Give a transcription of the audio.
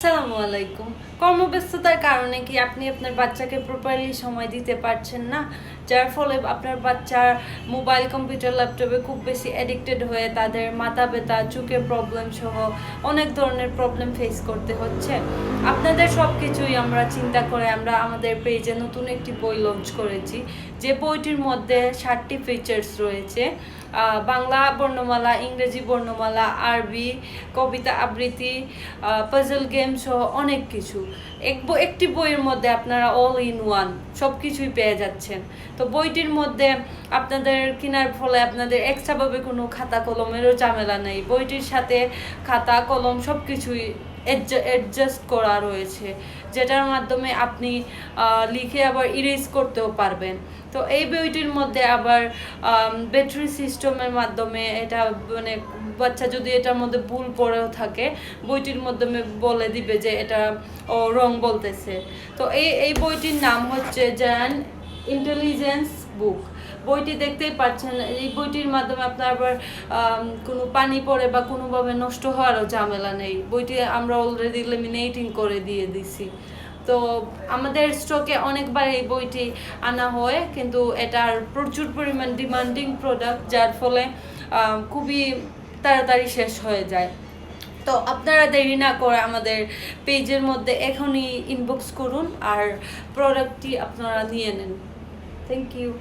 আসসালামু কর্মব্যস্ততার কারণে কি আপনি আপনার বাচ্চাকে প্রপারলি সময় দিতে পারছেন না? যার ফলে আপনার বাচ্চার মোবাইল কম্পিউটার ল্যাপটপে খুব বেশি অ্যাডিক্টেড হয়ে তাদের মাথা ব্যথা, চোখের প্রবলেম সহ অনেক ধরনের প্রবলেম ফেস করতে হচ্ছে। আপনাদের সব কিছুই আমরা চিন্তা করে আমরা আমাদের পেজে নতুন একটি বই লঞ্চ করেছি। যে বইটির মধ্যে ষাটটি ফিচার্স রয়েছে। বাংলা বর্ণমালা, ইংরেজি বর্ণমালা, আরবি, কবিতা আবৃত্তি পাজল গেম সহ অনেক কিছু। এক একটি বইয়ের মধ্যে আপনারা অল ইন ওয়ান সব কিছুই পেয়ে যাচ্ছেন। তো বইটির মধ্যে আপনাদের কেনার ফলে আপনাদের এক্সট্রাভাবে কোনো খাতা কলমেরও ঝামেলা নেই। বইটির সাথে খাতা কলম সব কিছুই অ্যাডজাস্ট করা রয়েছে, যেটার মাধ্যমে আপনি লিখে আবার ইরেজ করতেও পারবেন। তো এই বইটির মধ্যে আবার ব্যাটারি সিস্টেমের মাধ্যমে এটা মানে বাচ্চা যদি এটার মধ্যে ভুল পড়েও থাকে, বইটির মাধ্যমে বলে দিবে যে এটা ও রং বলতেছে। তো এই এই বইটির নাম হচ্ছে জ্যান ইন্টেলিজেন্স বুক বইটি দেখতেই পাচ্ছেন, এই বইটির মাধ্যমে আপনার আবার কোনো পানি পড়ে বা কোনোভাবে নষ্ট হওয়ারও ঝামেলা নেই। বইটি আমরা অলরেডি লেমিনেটিং করে দিয়ে দিছি। তো আমাদের স্টকে অনেকবার এই বইটি আনা হয়, কিন্তু এটার প্রচুর পরিমাণ ডিমান্ডিং প্রোডাক্ট যার ফলে খুবই তাড়াতাড়ি শেষ হয়ে যায়। তো আপনারা দেরি না করে আমাদের পেজের মধ্যে এখনই ইনবক্স করুন, আর প্রোডাক্টটি আপনারা নিয়ে নেন। Thank you.